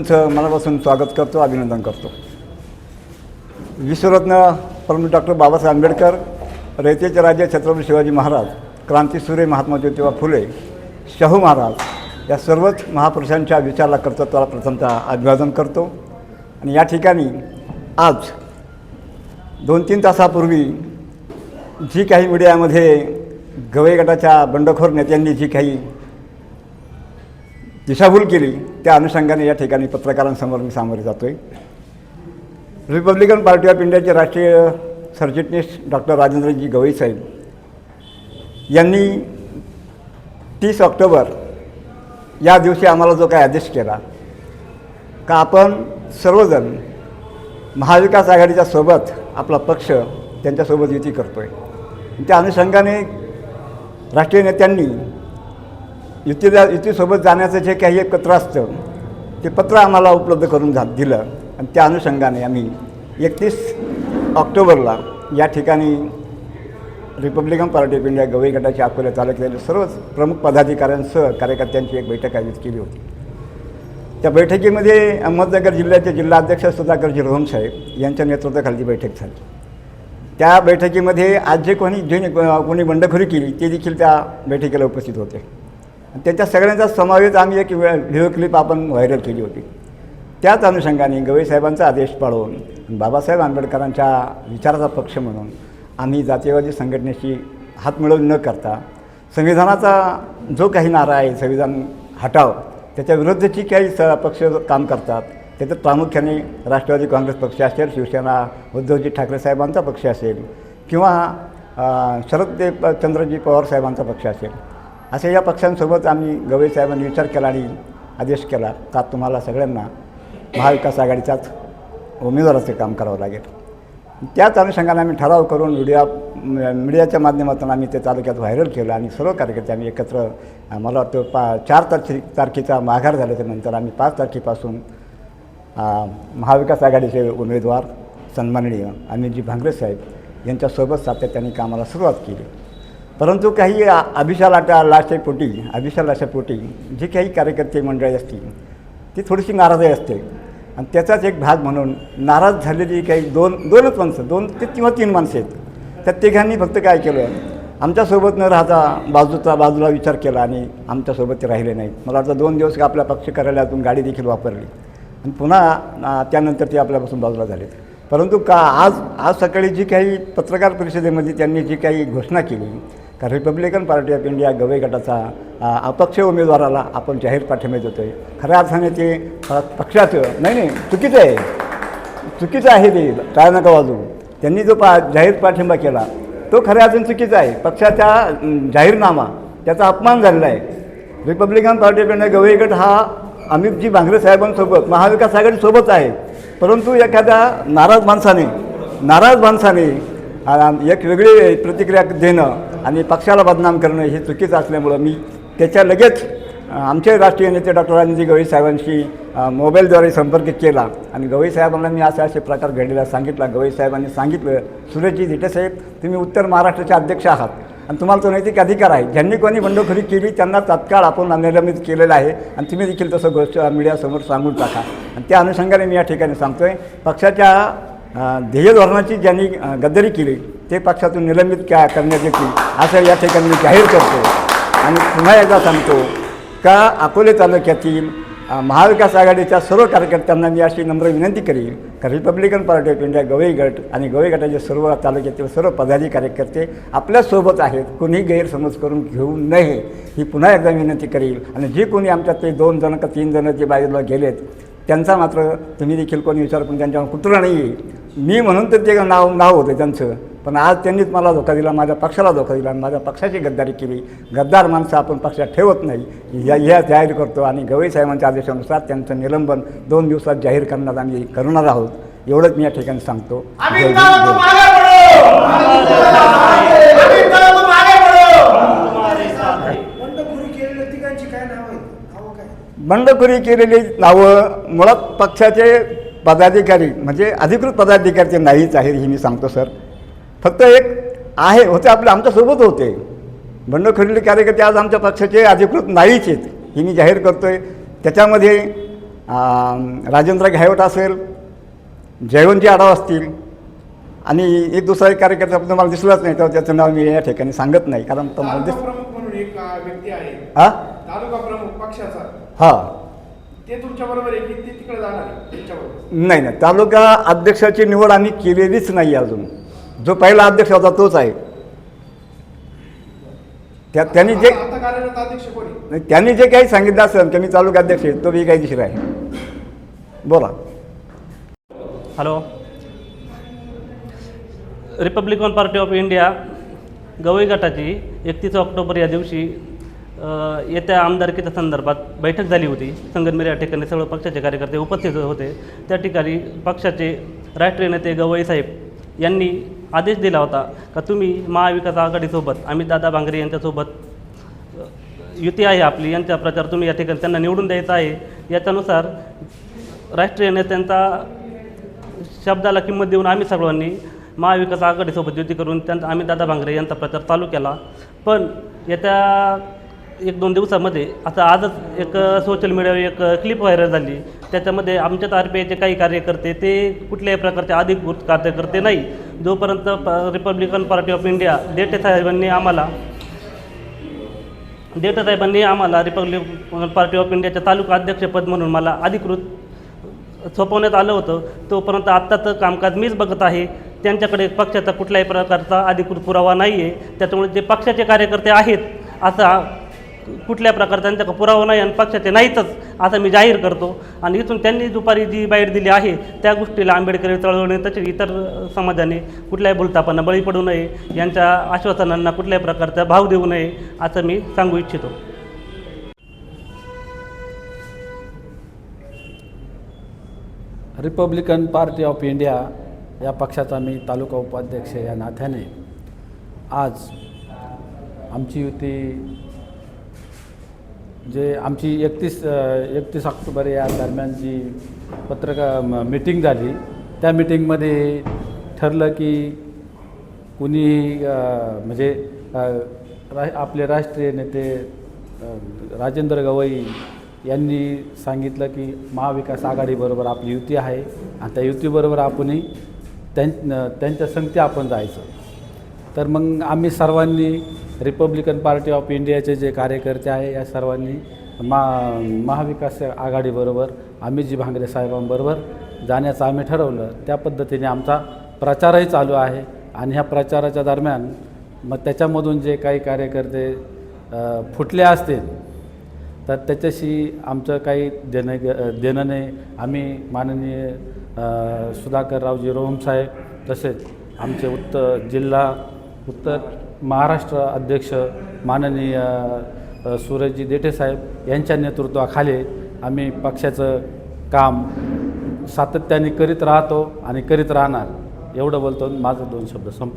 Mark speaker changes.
Speaker 1: तुमचं मनापासून स्वागत करतो अभिनंदन करतो. विश्वरत्न परम डॉक्टर बाबासाहेब आंबेडकर रयतेचे राजे छत्रपती शिवाजी महाराज क्रांतीसूर्य महात्मा ज्योतिबा फुले शाहू महाराज या सर्वच महापुरुषांच्या विचाराला कर्तृत्वाला प्रथमतः अभिवादन करतो. आणि या ठिकाणी आज दोन तीन तासापूर्वी जी काही मीडियामध्ये गवई गटाच्या बंडखोर नेत्यांनी जी काही दिशाभूल केली. त्या अनुषंगाने या ठिकाणी पत्रकारांसमोर मी सामोरे जातो आहे रिपब्लिकन पार्टी ऑफ इंडियाचे राष्ट्रीय सरचिटणीस डॉक्टर राजेंद्रजी गवई साहेब यांनी तीस ऑक्टोबर या दिवशी आम्हाला जो काही आदेश केला का आपण सर्वजण महाविकास आघाडीच्या सोबत आपला पक्ष त्यांच्यासोबत युती करतो आहे त्या अनुषंगाने राष्ट्रीय नेत्यांनी युतीला युतीसोबत जाण्याचं जे काही एक पत्र असतं ते पत्र आम्हाला उपलब्ध करून झा दिलं. आणि त्या अनुषंगाने आम्ही एकतीस ऑक्टोबरला या ठिकाणी Republican Party of India Gavai गटाच्या अकोल्या तालुक्यातील सर्वच प्रमुख पदाधिकाऱ्यांसह कार्यकर्त्यांची एक बैठक आयोजित केली होती. त्या बैठकीमध्ये अहमदनगर जिल्ह्याचे जिल्हाध्यक्ष सुधाकर रोहम साहेब यांच्या नेतृत्वाखाली बैठक झाली. त्या बैठकीमध्ये आज जे कोणी जे कोणी बंडखोरी केली ते देखील त्या बैठकीला उपस्थित होते. त्याच्या सगळ्यांचा समावेश आम्ही एक वेळ व्हिडिओ क्लिप आपण व्हायरल केली होती. त्याच अनुषंगाने गवई साहेबांचा आदेश पाळून बाबासाहेब आंबेडकरांच्या विचाराचा पक्ष म्हणून आम्ही जातीयवादी संघटनेशी हात मिळवून न करता संविधानाचा जो काही नारा आहे संविधान हटाव त्याच्या विरुद्धची काही स पक्ष काम करतात त्याच्यात प्रामुख्याने राष्ट्रवादी काँग्रेस पक्ष असेल शिवसेना उद्धवजी ठाकरे साहेबांचा पक्ष असेल किंवा शरद चंद्रजी पवार साहेबांचा पक्ष असेल. असे या पक्षांसोबत आम्ही गवई साहेबांनी विचार केला आणि आदेश केला. का तुम्हाला सगळ्यांना महाविकास आघाडीचाच उमेदवाराचं काम करावं लागेल. त्याच अनुषंगाने आम्ही ठराव करून मीडिया मीडियाच्या माध्यमातून आम्ही ते तालुक्यात व्हायरल केलं आणि सर्व कार्यकर्ते आम्ही एकत्र मला वाटतं पा चार तारखे तारखेचा माघार झाल्याच्यानंतर आम्ही पाच तारखेपासून महाविकास आघाडीचे उमेदवार सन्माननीय अमितजी भांगरे साहेब यांच्यासोबत सातत्याने कामाला सुरुवात केली. परंतु काही अभिशालाटा अभिशाल आटा लाशेपोटी अभिशाल लाशापोटी जी काही कार्यकर्ते मंडळी असतील ती थोडीशी नाराजी असते. आणि त्याचाच एक भाग म्हणून नाराज झालेली काही दोन दोनच माणसं दोन ते किंवा तीन माणसं आहेत. त्या तिघांनी फक्त काय केलं? आमच्यासोबत न राहता बाजूचा बाजूला विचार केला आणि आमच्यासोबत ते राहिले नाहीत. मला वाटतं दोन दिवस आपल्या पक्ष कार्यालयातून गाडी देखील वापरली. आणि पुन्हा त्यानंतर ते आपल्यापासून बाजूला झालेत परंतु का आज आज सकाळी जी काही पत्रकार परिषदेमध्ये त्यांनी जी काही घोषणा केली कारण Republican Party of India Gavai गटाचा अपक्ष उमेदवाराला आपण जाहीर पाठिंबा देतो आहे खऱ्या अर्थाने ते पक्षाचं नाही नाही चुकीचं आहे. चुकीचं आहे ते काय नका वाजू त्यांनी जो पा जाहीर पाठिंबा केला तो खऱ्या अर्थाने चुकीचा आहे. पक्षाचा जाहीरनामा त्याचा अपमान झालेला आहे. Republican Party of India Gavai गट हा अमितजी भांगरे साहेबांसोबत महाविकास आघाडीसोबत आहे. परंतु एखाद्या नाराज माणसाने नाराज माणसाने एक वेगळी प्रतिक्रिया देणं आणि पक्षाला बदनाम करणं हे चुकीचं असल्यामुळं मी त्याच्या लगेच आमचे राष्ट्रीय नेते डॉक्टर राजेंद्र गवई साहेबांशी मोबाईलद्वारे संपर्क केला. आणि गवई साहेबांना मी असे असे प्रकार घडलेला सांगितला. गवई साहेबांनी सांगितलं सुरेशजी धीटेसाहेब तुम्ही उत्तर महाराष्ट्राचे अध्यक्ष आहात. आणि तुम्हाला तो नैतिक अधिकार आहे. ज्यांनी कोणी बंडखोरी केली त्यांना तात्काळ आपण निलंबित केलेलं आहे. आणि तुम्ही देखील तसं गोष्ट मीडियासमोर सांगून टाका. आणि त्या अनुषंगाने मी या ठिकाणी सांगतो आहे पक्षाच्या ध्येय धोरणाची ज्यांनी गद्दारी केली ते पक्षातून निलंबित क्या करण्यात येतील असं या ठिकाणी मी जाहीर करतो. आणि पुन्हा एकदा सांगतो का अकोले तालुक्यातील महाविकास आघाडीच्या सर्व कार्यकर्त्यांना मी अशी नम्र विनंती करीन का Republican Party of India Gavai गट आणि गवई गटाचे सर्व तालुक्यातील सर्व पदाधिकारी कार्यकर्ते आपल्यासोबत आहेत कोणी गैरसमज करून घेऊ नये ही पुन्हा एकदा विनंती करील आणि जे कोणी आमच्यात ते दोन जण का तीन जण जे बाजूला गेलेत त्यांचा मात्र तुम्ही देखील कोणी विचार पण त्यांच्यावर कुत्रा नाही आहे मी म्हणून तर ते नाव नाव होतं त्यांचं. पण आज त्यांनीच मला धोका दिला माझ्या पक्षाला धोका दिला आणि माझ्या पक्षाची गद्दारी केली. गद्दार माणसं आपण पक्षात ठेवत नाही. या या जाहीर करतो आणि गवई साहेबांच्या आदेशानुसार त्यांचं निलंबन दोन दिवसात जाहीर करण्यात आम्ही करणार आहोत. एवढंच मी या ठिकाणी सांगतो.
Speaker 2: बंडखोरी
Speaker 1: केलेली नावं मुळात पक्षाचे पदाधिकारी म्हणजे अधिकृत पदाधिकारी ते नाहीच आहेत हे मी सांगतो सर. फक्त एक आहे होते आपले आमच्यासोबत होते. बंडखोरीले कार्यकर्ते आज आमच्या पक्षाचे अधिकृत नाहीच आहेत. हे मी जाहीर करतो आहे त्याच्यामध्ये राजेंद्र घायवट असेल जयवंतजी आढाव असतील आणि एक दुसरा एक कार्यकर्ता पण मला दिसलाच नाही तर त्याचं नाव मी या ठिकाणी सांगत नाही कारण तो मला दिस हा? हा. नाही. तालुका अध्यक्षाची निवड आम्ही केलेलीच नाही अजून. जो पहिला अध्यक्ष होता तोच आहे. त्या त्यांनी जे नाही, त्यांनी जे काही सांगितलं असेल की मी तालुका अध्यक्ष आहे तो मी काही दिसला आहे. बोला.
Speaker 3: Hello. Republican Party of India Gavai गटाची एकतीस ऑक्टोबर या दिवशी येत्या आमदारकीच्या संदर्भात बैठक झाली होती. संगमनेर या ठिकाणी सर्व पक्षाचे कार्यकर्ते उपस्थित होते. त्या ठिकाणी पक्षाचे राष्ट्रीय नेते गवई साहेब यांनी आदेश दिला होता का तुम्ही महाविकास आघाडीसोबत अमितदादा भांगरे यांच्यासोबत युती आहे आपली यांचा प्रचार तुम्ही या ठिकाणी त्यांना निवडून द्यायचा आहे. याच्यानुसार राष्ट्रीय नेत्यांचा शब्दाला किंमत देऊन आम्ही सर्वांनी महाविकास आघाडीसोबत युती करून त्यांचा आम्ही दादा भांगरे यांचा प्रचार चालू केला. पण येत्या एक दोन दिवसामध्ये आता आजच एक सोशल मीडियावर एक क्लिप व्हायरल झाली. त्याच्यामध्ये आमच्याच आर पी आयचे काही कार्यकर्ते ते कुठल्याही प्रकारचे अधिकृत कार्यकर्ते नाही. जोपर्यंत प Republican Party of India Dethe साहेबांनी आम्हाला देठे साहेबांनी आम्हाला रिपब्लिकन पार्टी ऑफ इंडियाच्या तालुका अध्यक्षपद म्हणून मला अधिकृत सोपवण्यात आलं होतं. तोपर्यंत आत्ताचं कामकाज मीच बघत आहे. त्यांच्याकडे पक्षाचा कुठल्याही प्रकारचा अधिकृत पुरावा नाही आहे त्याच्यामुळे जे पक्षाचे कार्यकर्ते आहेत असा कुठल्या प्रकारचा त्यांच्याकडे पुरावा नाही आणि पक्षाचे नाहीतच असं मी जाहीर करतो. आणि इथून त्यांनी दुपारी जी बाहेर दिली आहे त्या गोष्टीला आंबेडकरी चळवळीने तसेच इतर समाजाने कुठल्याही भूलतापांना बळी पडू नये यांच्या आश्वासनांना कुठल्याही प्रकारचा भाव देऊ नये असं मी सांगू इच्छितो.
Speaker 4: रिपब्लिकन पार्टी ऑफ इंडिया या पक्षाचा मी तालुका उपाध्यक्ष या नात्याने आज आमची युती जे आमची एकतीस एकतीस ऑक्टोबर या दरम्यान जी पत्रका मीटिंग झाली त्या मीटिंगमध्ये ठरलं की कुणी म्हणजे रा आपले राष्ट्रीय नेते राजेंद्र गवई यांनी सांगितलं की महाविकास आघाडीबरोबर आपली युती आहे. आणि त्या युतीबरोबर आपणही त्यां त्यांच्या संगती आपण जायचं. तर मग आम्ही सर्वांनी रिपब्लिकन पार्टी ऑफ इंडियाचे जे कार्यकर्ते आहे या सर्वांनी मा महाविकास आघाडीबरोबर अमितजी भांगरे साहेबांबरोबर जाण्याचं आम्ही ठरवलं. त्या पद्धतीने आमचा प्रचारही चालू आहे आणि ह्या प्रचाराच्या दरम्यान मग त्याच्यामधून जे काही कार्यकर्ते फुटले असतील तर त्याच्याशी आमचं काही देणं ग- देणं नाही. आम्ही माननीय सुधाकररावजी रोहम साहेब तसेच आमचे उत्तर जिल्हा उत्तर महाराष्ट्र अध्यक्ष माननीय सूरजजी देठेसाहेब यांच्या नेतृत्वाखाली आम्ही पक्षाचं काम सातत्याने करीत राहतो आणि करीत राहणार एवढं बोलतो माझं दोन शब्द संप